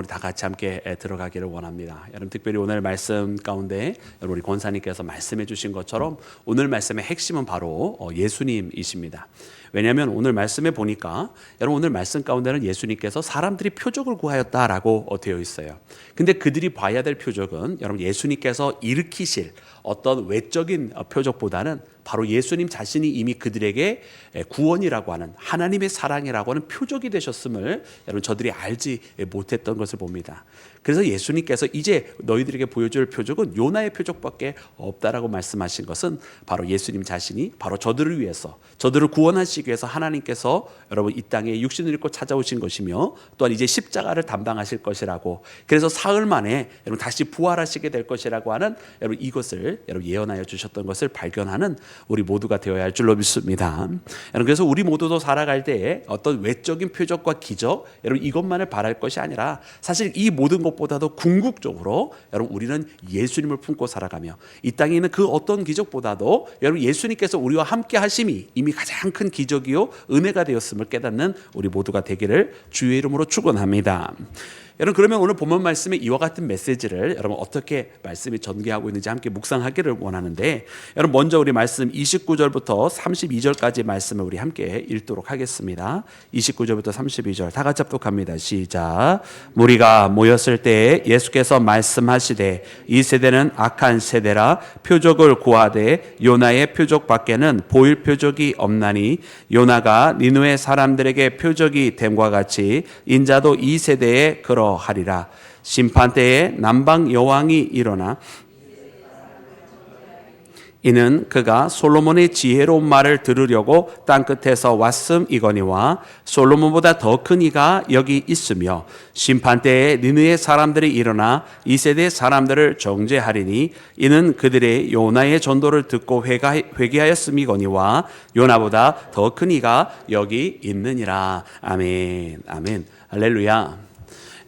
우리 다 같이 함께 들어가기를 원합니다. 여러분 특별히 오늘 말씀 가운데 여러분 우리 권사님께서 말씀해 주신 것처럼 오늘 말씀의 핵심은 바로 어, 예수님이십니다. 왜냐하면 오늘 말씀에 보니까 여러분 오늘 말씀 가운데는 예수님께서 사람들이 표적을 구하였다라고 어, 되어 있어요. 근데 그들이 봐야 될 표적은 여러분 예수님께서 일으키실 어떤 외적인 어, 표적보다는 바로 예수님 자신이 이미 그들에게 구원이라고 하는 하나님의 사랑이라고 하는 표적이 되셨음을 여러분 저들이 알지 못했던 것을 봅니다. 그래서 예수님께서 이제 너희들에게 보여줄 표적은 요나의 표적밖에 없다라고 말씀하신 것은 바로 예수님 자신이 바로 저들을 위해서 저들을 구원하시 기 위해서 하나님께서 여러분 이 땅에 육신을 입고 찾아오신 것이며 또한 이제 십자가를 담당하실 것이라고 그래서 사흘 만에 여러분 다시 부활하시게 될 것이라고 하는 여러분 이것을 여러분 예언하여 주셨던 것을 발견하는 우리 모두가 되어야 할 줄로 믿습니다. 여러분 그래서 우리 모두도 살아갈 때에 어떤 외적인 표적과 기적 여러분 이것만을 바랄 것이 아니라 사실 이 모든 것보다도 궁극적으로 여러분 우리는 예수님을 품고 살아가며 이 땅에 있는 그 어떤 기적보다도 여러분 예수님께서 우리와 함께 하심이 이미 가장 큰 기적 이요 은혜가 되었음을 깨닫는 우리 모두가 되기를 주의 이름으로 축원합니다. 여러분 그러면 오늘 본문 말씀에 이와 같은 메시지를 여러분 어떻게 말씀이 전개하고 있는지 함께 묵상하기를 원하는데 여러분 먼저 우리 말씀 29절부터 32절까지 말씀을 우리 함께 읽도록 하겠습니다. 29절부터 32절 다 같이 합독합니다. 시작. 무리가 모였을 때 예수께서 말씀하시되 이 세대는 악한 세대라 표적을 구하되 요나의 표적 밖에는 보일 표적이 없나니 요나가 니누의 사람들에게 표적이 됨과 같이 인자도 이 세대에 그러 하리라. 심판 때에 남방 여왕이 일어나 이는 그가 솔로몬의 지혜로운 말을 들으려고 땅 끝에서 왔음 이거니와 솔로몬보다 더 큰 이가 여기 있으며 심판 때에 니느의 사람들이 일어나 이 세대 사람들을 정죄하리니 이는 그들의 요나의 전도를 듣고 회가, 회개하였음이거니와 요나보다 더 큰 이가 여기 있느니라. 아멘. 아멘. 할렐루야.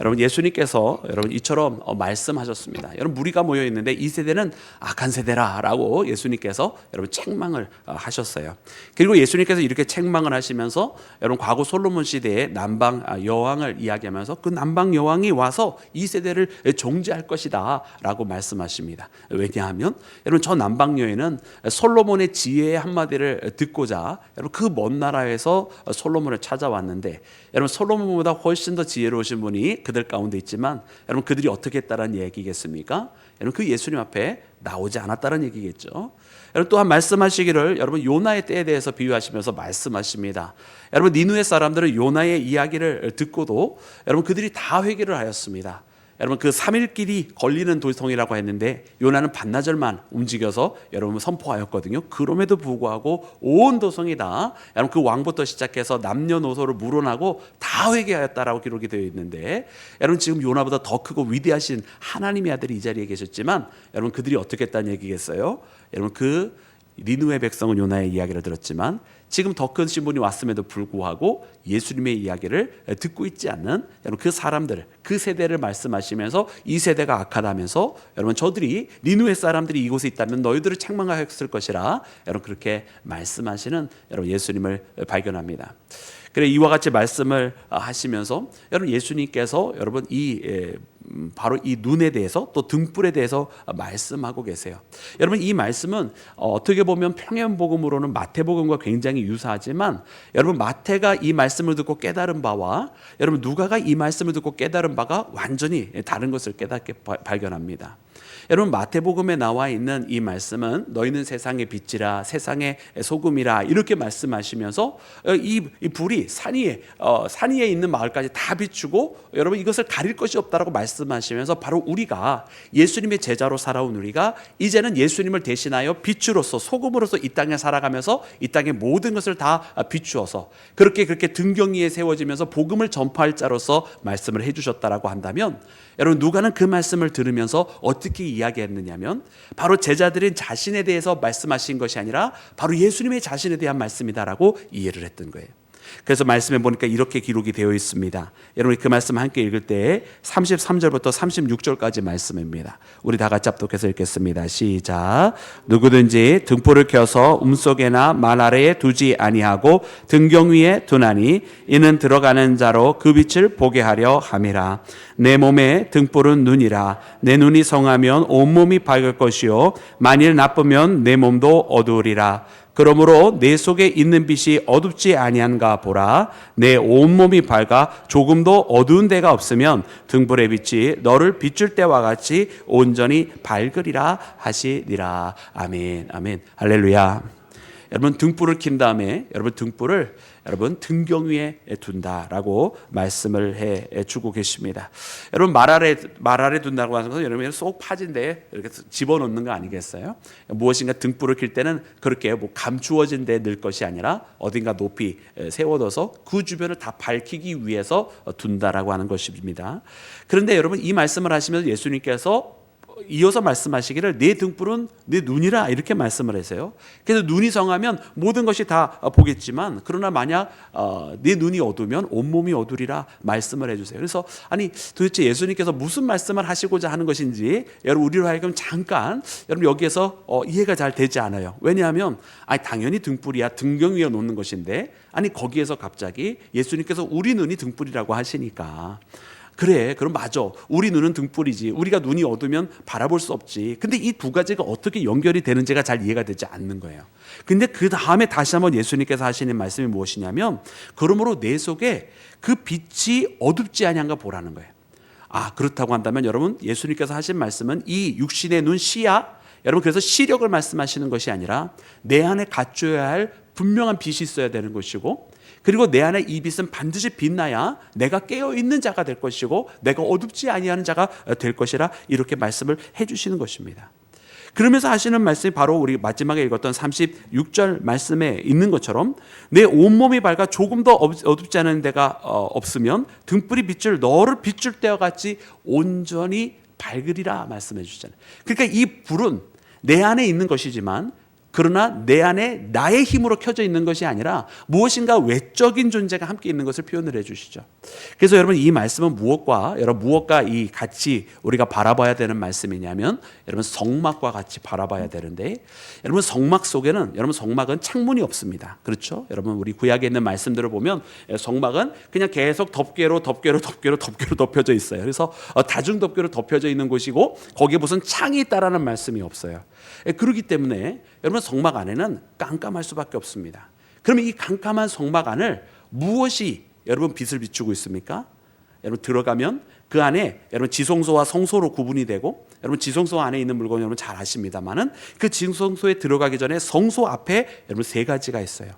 여러분 예수님께서 여러분 이처럼 어, 말씀하셨습니다. 여러분 무리가 모여 있는데 이 세대는 악한 세대라라고 예수님께서 여러분 책망을 어, 하셨어요. 그리고 예수님께서 이렇게 책망을 하시면서 여러분 과거 솔로몬 시대의 남방 아, 여왕을 이야기하면서 그 남방 여왕이 와서 이 세대를 정죄할 것이다라고 말씀하십니다. 왜냐하면 여러분 저 남방 여인은 솔로몬의 지혜의 한마디를 듣고자 여러분 그 먼 나라에서 솔로몬을 찾아왔는데 여러분 솔로몬보다 훨씬 더 지혜로우신 분이 그들 가운데 있지만 여러분 그들이 어떻게 했다는 얘기겠습니까? 여러분 그 예수님 앞에 나오지 않았다는 얘기겠죠. 여러분 또한 말씀하시기를 여러분 요나의 때에 대해서 비유하시면서 말씀하십니다. 여러분 니누의 사람들은 요나의 이야기를 듣고도 여러분 그들이 다 회개를 하였습니다. 여러분 그 3일길이 걸리는 도성이라고 했는데 요나는 반나절만 움직여서 여러분 선포하였거든요. 그럼에도 불구하고 온 도성이 다 여러분 그 왕부터 시작해서 남녀노소를 물어나고 다 회개하였다라고 기록이 되어 있는데 여러분 지금 요나보다 더 크고 위대하신 하나님의 아들이 이 자리에 계셨지만 여러분 그들이 어떻게 했다는 얘기겠어요? 여러분 그 니누의 백성은 요나의 이야기를 들었지만 지금 더 큰 신분이 왔음에도 불구하고 예수님의 이야기를 듣고 있지 않는 여러분 그 사람들 그 세대를 말씀하시면서 이 세대가 악하다면서 여러분 저들이 니누의 사람들이 이곳에 있다면 너희들을 책망하였을 것이라 여러분 그렇게 말씀하시는 여러분 예수님을 발견합니다. 그래 이와 같이 말씀을 하시면서 여러분 예수님께서 여러분 이 예, 음, 바로 이 눈에 대해서 또 등불에 대해서 말씀하고 계세요. 여러분 이 말씀은 어, 어떻게 보면 평행복음으로는 마태복음과 굉장히 유사하지만 여러분 마태가 이 말씀을 듣고 깨달은 바와 여러분 누가가 이 말씀을 듣고 깨달은 바가 완전히 다른 것을 깨닫게 발견합니다. 여러분 마태복음에 나와 있는 이 말씀은 너희는 세상의 빛이라 세상의 소금이라 이렇게 말씀하시면서 어, 이, 이 불이 산 위에 어, 산 위에 있는 마을까지 다 비추고 여러분 이것을 가릴 것이 없다라고 말씀하시면서 바로 우리가 예수님의 제자로 살아온 우리가 이제는 예수님을 대신하여 빛으로서 소금으로서 이 땅에 살아가면서 이 땅의 모든 것을 다 비추어서 그렇게 그렇게 등경 위에 세워지면서 복음을 전파할 자로서 말씀을 해주셨다라고 한다면 여러분 누가는 그 말씀을 들으면서 어떻게 이야기했느냐면 바로 제자들인 자신에 대해서 말씀하신 것이 아니라 바로 예수님의 자신에 대한 말씀이다라고 이해를 했던 거예요. 그래서 말씀해 보니까 이렇게 기록이 되어 있습니다. 여러분 그 말씀 함께 읽을 때 33절부터 36절까지 말씀입니다. 우리 다 같이 합독해서 읽겠습니다. 시작. 누구든지 등불을 켜서 움속에나 말 아래에 두지 아니하고 등경 위에 두나니 이는 들어가는 자로 그 빛을 보게 하려 함이라. 내 몸에 등불은 눈이라. 내 눈이 성하면 온 몸이 밝을 것이요 만일 나쁘면 내 몸도 어두우리라. 그러므로 내 속에 있는 빛이 어둡지 아니한가 보라. 내 온몸이 밝아 조금도 어두운 데가 없으면 등불의 빛이 너를 비출 때와 같이 온전히 밝으리라 하시니라. 아멘 아멘. 할렐루야 여러분 등불을 킨 다음에 여러분 등불을 여러분 등경 위에 둔다라고 말씀을 해 주고 계십니다. 여러분 말 아래 말 아래 둔다고 하는 것은 여러분 쏙 파진데 이렇게 집어넣는 거 아니겠어요? 무엇인가 등불을 킬 때는 그렇게 뭐 감추어진 데 넣을 것이 아니라 어딘가 높이 세워둬서 그 주변을 다 밝히기 위해서 둔다라고 하는 것입니다. 그런데 여러분 이 말씀을 하시면서 예수님께서 이어서 말씀하시기를 내 등불은 내 눈이라 이렇게 말씀을 하세요. 그래서 눈이 성하면 모든 것이 다 보겠지만 그러나 만약 어, 내 눈이 어두면 온몸이 어두리라 말씀을 해주세요. 그래서 아니 도대체 예수님께서 무슨 말씀을 하시고자 하는 것인지 여러분 우리로 하여금 잠깐 여러분 여기에서 어, 이해가 잘 되지 않아요. 왜냐하면 아니 당연히 등불이야 등경 위에 놓는 것인데 아니 거기에서 갑자기 예수님께서 우리 눈이 등불이라고 하시니까 그래, 그럼 맞아. 우리 눈은 등불이지. 우리가 눈이 어두면 바라볼 수 없지. 근데 이 두 가지가 어떻게 연결이 되는지가 잘 이해가 되지 않는 거예요. 근데 그 다음에 다시 한번 예수님께서 하시는 말씀이 무엇이냐면, 그러므로 내 속에 그 빛이 어둡지 아니한가 보라는 거예요. 아, 그렇다고 한다면 여러분, 예수님께서 하신 말씀은 이 육신의 눈 시야, 여러분 그래서 시력을 말씀하시는 것이 아니라 내 안에 갖춰야 할 분명한 빛이 있어야 되는 것이고 그리고 내 안에 이 빛은 반드시 빛나야 내가 깨어 있는 자가 될 것이고 내가 어둡지 아니하는 자가 될 것이라 이렇게 말씀을 해 주시는 것입니다. 그러면서 하시는 말씀이 바로 우리 마지막에 읽었던 36절 말씀에 있는 것처럼 내 온몸이 밝아 조금 더 어둡지 않은 데가 어, 없으면 등불이 빛을 너를 비출 때와 같이 온전히 밝으리라 말씀해 주잖아요. 그러니까 이 불은 내 안에 있는 것이지만 그러나 내 안에 나의 힘으로 켜져 있는 것이 아니라 무엇인가 외적인 존재가 함께 있는 것을 표현을 해 주시죠. 그래서 여러분 이 말씀은 무엇과 여러분 무엇과 이 같이 우리가 바라봐야 되는 말씀이냐면 여러분 성막과 같이 바라봐야 되는데 여러분 성막 속에는 여러분 성막은 창문이 없습니다. 그렇죠? 여러분 우리 구약에 있는 말씀들을 보면 성막은 그냥 계속 덮개로 덮개로 덮개로 덮개로 덮여져 있어요. 그래서 어, 다중 덮개로 덮여져 있는 곳이고 거기에 무슨 창이 있다라는 말씀이 없어요. 예, 그렇기 때문에 여러분 성막 안에는 깜깜할 수밖에 없습니다. 그러면 이 깜깜한 성막 안을 무엇이 여러분 빛을 비추고 있습니까? 여러분 들어가면 그 안에 여러분 지성소와 성소로 구분이 되고 여러분 지성소 안에 있는 물건 여러분 잘 아십니다만은 그 지성소에 들어가기 전에 성소 앞에 여러분 세 가지가 있어요.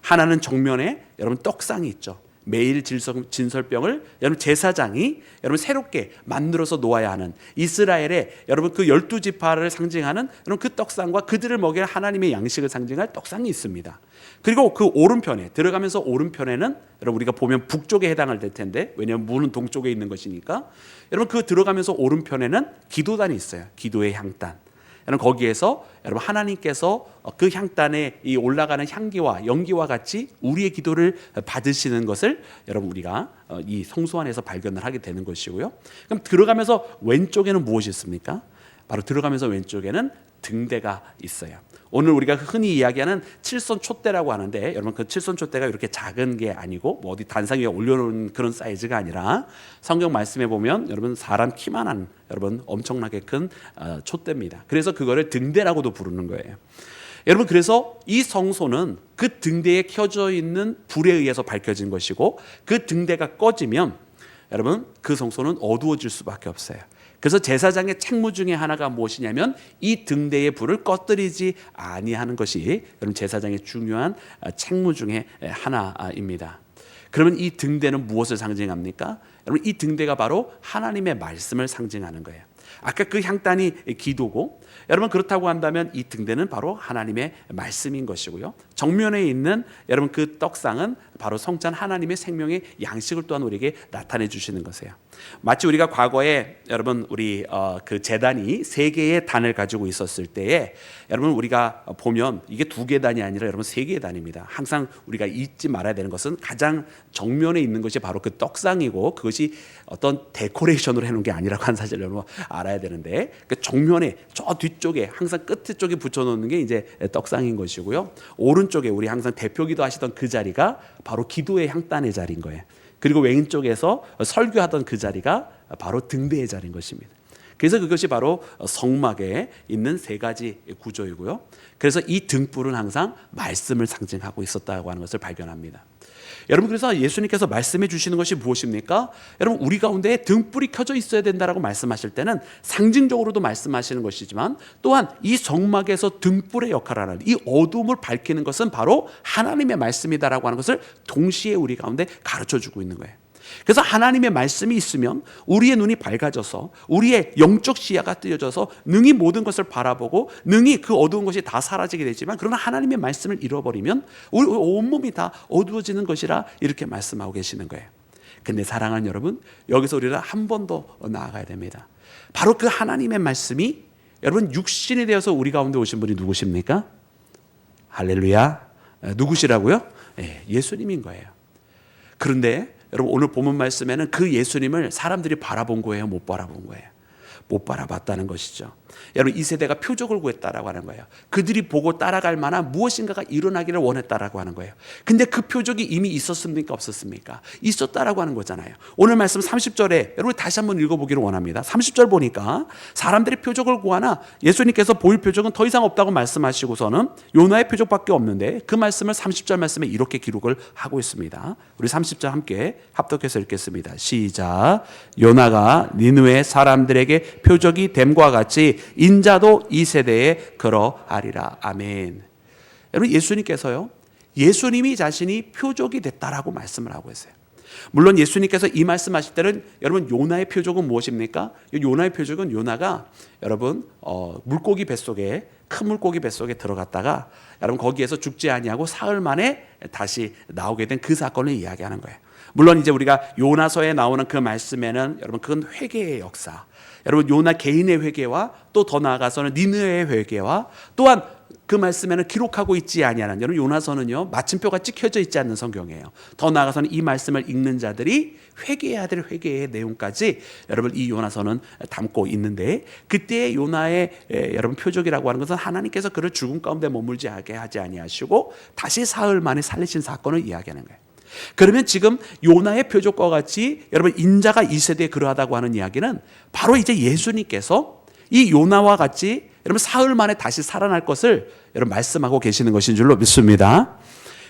하나는 정면에 여러분 떡상이 있죠. 매일 진설병을 여러분 제사장이 여러분 새롭게 만들어서 놓아야 하는 이스라엘의 여러분 그 열두 지파를 상징하는 여러분 그 떡상과 그들을 먹일 하나님의 양식을 상징할 떡상이 있습니다. 그리고 그 오른편에 들어가면서 오른편에는 여러분 우리가 보면 북쪽에 해당을 될 텐데 왜냐하면 문은 동쪽에 있는 것이니까 여러분 그 들어가면서 오른편에는 기도단이 있어요. 기도의 향단. 여러분 거기에서 여러분 하나님께서 그 향단에 이 올라가는 향기와 연기와 같이 우리의 기도를 받으시는 것을 여러분 우리가 어, 이 성소 안에서 발견을 하게 되는 것이고요. 그럼 들어가면서 왼쪽에는 무엇이 있습니까? 바로 들어가면서 왼쪽에는 등대가 있어요. 오늘 우리가 흔히 이야기하는 칠선 촛대라고 하는데 여러분 그 칠선 촛대가 이렇게 작은 게 아니고 뭐 어디 단상 위에 올려놓은 그런 사이즈가 아니라 성경 말씀에 보면 여러분 사람 키만한 여러분 엄청나게 큰 어, 촛대입니다. 그래서 그거를 등대라고도 부르는 거예요. 여러분 그래서 이 성소는 그 등대에 켜져 있는 불에 의해서 밝혀진 것이고 그 등대가 꺼지면 여러분 그 성소는 어두워질 수밖에 없어요. 그래서 제사장의 책무 중에 하나가 무엇이냐면 이 등대의 불을 꺼뜨리지 아니하는 것이 여러분 제사장의 중요한 책무 중에 하나입니다. 그러면 이 등대는 무엇을 상징합니까? 여러분 이 등대가 바로 하나님의 말씀을 상징하는 거예요. 아까 그 향단이 기도고 여러분 그렇다고 한다면 이 등대는 바로 하나님의 말씀인 것이고요. 정면에 있는 여러분 그 떡상은 바로 성찬 하나님의 생명의 양식을 또한 우리에게 나타내 주시는 것이에요. 마치 우리가 과거에 여러분 우리 어, 그 재단이 세 개의 단을 가지고 있었을 때에 여러분 우리가 보면 이게 두 개 단이 아니라 여러분 세 개의 단입니다. 항상 우리가 잊지 말아야 되는 것은 가장 정면에 있는 것이 바로 그 떡상이고 그것이 어떤 데코레이션으로 해놓은 게 아니라고 하는 사실을 여러분 알아야 되는데 그 정면에 저 뒤쪽에 항상 끝에 쪽에 붙여놓는 게 이제 떡상인 것이고요. 오른쪽에 우리 항상 대표기도 하시던 그 자리가 바로 기도의 향단의 자리인 거예요. 그리고 왼쪽에서 설교하던 그 자리가 바로 등대의 자리인 것입니다. 그래서 그것이 바로 성막에 있는 세 가지 구조이고요. 그래서 이 등불은 항상 말씀을 상징하고 있었다고 하는 것을 발견합니다. 여러분 그래서 예수님께서 말씀해 주시는 것이 무엇입니까? 여러분 우리 가운데 등불이 켜져 있어야 된다라고 말씀하실 때는 상징적으로도 말씀하시는 것이지만 또한 이 성막에서 등불의 역할을 하는 이 어둠을 밝히는 것은 바로 하나님의 말씀이다라고 하는 것을 동시에 우리 가운데 가르쳐 주고 있는 거예요. 그래서 하나님의 말씀이 있으면 우리의 눈이 밝아져서 우리의 영적 시야가 뜨여져서 능히 모든 것을 바라보고 능히 그 어두운 것이 다 사라지게 되지만 그러나 하나님의 말씀을 잃어버리면 우리 온몸이 다 어두워지는 것이라 이렇게 말씀하고 계시는 거예요. 근데 사랑하는 여러분, 여기서 우리는 한번 더 나아가야 됩니다. 바로 그 하나님의 말씀이 여러분 육신이 되어서 우리 가운데 오신 분이 누구십니까? 할렐루야. 누구시라고요? 예, 예수님인 거예요. 그런데 여러분 오늘 본문 말씀에는 그 예수님을 사람들이 바라본 거예요, 못 바라본 거예요. 못 바라봤다는 것이죠. 여러분 이 세대가 표적을 구했다라고 하는 거예요. 그들이 보고 따라갈 만한 무엇인가가 일어나기를 원했다라고 하는 거예요. 근데 그 표적이 이미 있었습니까? 없었습니까? 있었다라고 하는 거잖아요. 오늘 말씀 30절에 여러분 다시 한번 읽어보기를 원합니다. 30절 보니까 사람들이 표적을 구하나 예수님께서 보일 표적은 더 이상 없다고 말씀하시고서는 요나의 표적밖에 없는데 그 말씀을 30절 말씀에 이렇게 기록을 하고 있습니다. 우리 30절 함께 합독해서 읽겠습니다. 시작. 요나가 니누의 사람들에게 표적이 됨과 같이 인자도 이 세대에 그러하리라. 아멘. 여러분 예수님께서요. 예수님이 자신이 표적이 됐다라고 말씀을 하고 있어요. 물론 예수님께서 이 말씀하실 때는 여러분 요나의 표적은 무엇입니까? 요나의 표적은 요나가 여러분 어, 물고기 뱃속에 큰 물고기 뱃속에 들어갔다가 여러분 거기에서 죽지 아니하고 사흘 만에 다시 나오게 된 그 사건을 이야기하는 거예요. 물론 이제 우리가 요나서에 나오는 그 말씀에는 여러분 그건 회개의 역사. 여러분 요나 개인의 회개와 또 더 나아가서는 니느의 회개와 또한 그 말씀에는 기록하고 있지 아니하는 여러분 요나서는요 마침표가 찍혀져 있지 않는 성경이에요. 더 나아가서는 이 말씀을 읽는 자들이 회개해야 될 회개의 내용까지 여러분 이 요나서는 담고 있는데 그때의 요나의 에, 여러분 표적이라고 하는 것은 하나님께서 그를 죽음 가운데 머물지 하게 하지 아니하시고 다시 사흘 만에 살리신 사건을 이야기하는 거예요. 그러면 지금 요나의 표적과 같이 여러분 인자가 이 세대에 그러하다고 하는 이야기는 바로 이제 예수님께서 이 요나와 같이 여러분 사흘 만에 다시 살아날 것을 여러분 말씀하고 계시는 것인 줄로 믿습니다.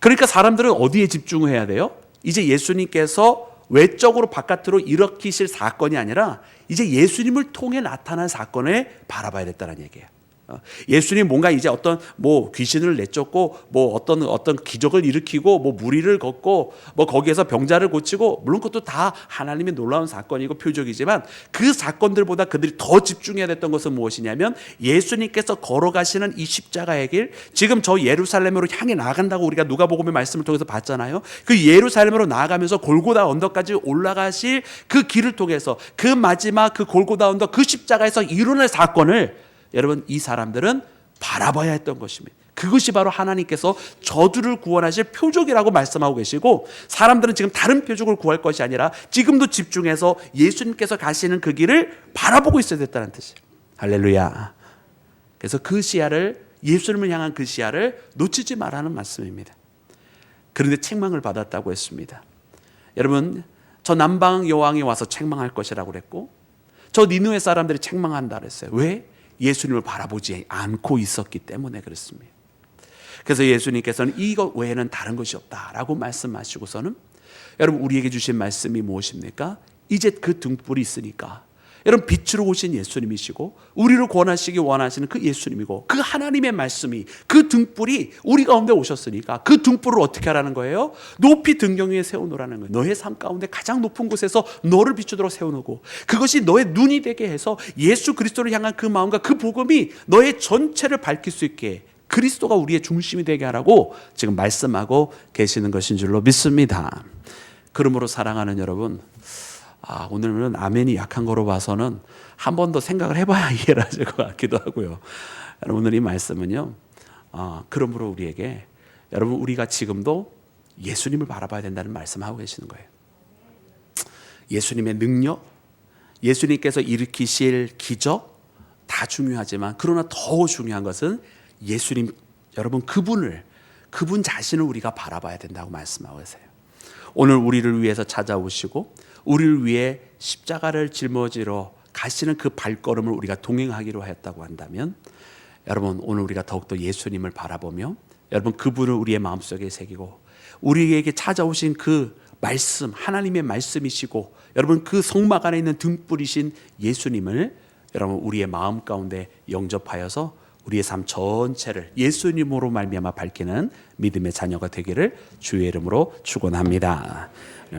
그러니까 사람들은 어디에 집중해야 돼요? 이제 예수님께서 외적으로 바깥으로 일으키실 사건이 아니라 이제 예수님을 통해 나타난 사건을 바라봐야 됐다는 얘기예요. 어, 예수님 뭔가 이제 어떤 뭐 귀신을 내쫓고 뭐 어떤 어떤 기적을 일으키고 뭐 무리를 걷고 뭐 거기에서 병자를 고치고 물론 그것도 다 하나님의 놀라운 사건이고 표적이지만 그 사건들보다 그들이 더 집중해야 됐던 것은 무엇이냐면 예수님께서 걸어가시는 이 십자가의 길 지금 저 예루살렘으로 향해 나간다고 우리가 누가복음의 말씀을 통해서 봤잖아요. 그 예루살렘으로 나아가면서 골고다 언덕까지 올라가실 그 길을 통해서 그 마지막 그 골고다 언덕 그 십자가에서 이루어낼 사건을 여러분 이 사람들은 바라봐야 했던 것입니다. 그것이 바로 하나님께서 저주를 구원하실 표적이라고 말씀하고 계시고 사람들은 지금 다른 표적을 구할 것이 아니라 지금도 집중해서 예수님께서 가시는 그 길을 바라보고 있어야 됐다는 뜻이에요. 할렐루야. 그래서 그 시야를 예수님을 향한 그 시야를 놓치지 말라는 말씀입니다. 그런데 책망을 받았다고 했습니다. 여러분 저 남방 여왕이 와서 책망할 것이라고 그랬고 저 니누의 사람들이 책망한다 그랬어요. 왜? 예수님을 바라보지 않고 있었기 때문에 그렇습니다. 그래서 예수님께서는 이것 외에는 다른 것이 없다라고 말씀하시고서는 여러분 우리에게 주신 말씀이 무엇입니까? 이제 그 등불이 있으니까 여러분 빛으로 오신 예수님이시고 우리를 구원하시기 원하시는 그 예수님이고 그 하나님의 말씀이 그 등불이 우리 가운데 오셨으니까 그 등불을 어떻게 하라는 거예요? 높이 등경 위에 세워놓으라는 거예요. 너의 삶 가운데 가장 높은 곳에서 너를 비추도록 세워놓고 그것이 너의 눈이 되게 해서 예수 그리스도를 향한 그 마음과 그 복음이 너의 전체를 밝힐 수 있게 그리스도가 우리의 중심이 되게 하라고 지금 말씀하고 계시는 것인 줄로 믿습니다. 그러므로 사랑하는 여러분, 아, 오늘은 아멘이 약한 거로 봐서는 한 번 더 생각을 해봐야 이해를 하실 것 같기도 하고요. 오늘 이 말씀은요, 아, 그러므로 우리에게 여러분, 우리가 지금도 예수님을 바라봐야 된다는 말씀하고 계시는 거예요. 예수님의 능력, 예수님께서 일으키실 기적 다 중요하지만 그러나 더 중요한 것은 예수님 여러분 그분을 그분 자신을 우리가 바라봐야 된다고 말씀하고 계세요. 오늘 우리를 위해서 찾아오시고 우리를 위해 십자가를 짊어지러 가시는 그 발걸음을 우리가 동행하기로 했다고 한다면 여러분 오늘 우리가 더욱더 예수님을 바라보며 여러분 그분을 우리의 마음속에 새기고 우리에게 찾아오신 그 말씀 하나님의 말씀이시고 여러분 그 성막 안에 있는 등불이신 예수님을 여러분 우리의 마음 가운데 영접하여서 우리의 삶 전체를 예수님으로 말미암아 밝히는 믿음의 자녀가 되기를 주의 이름으로 축원합니다.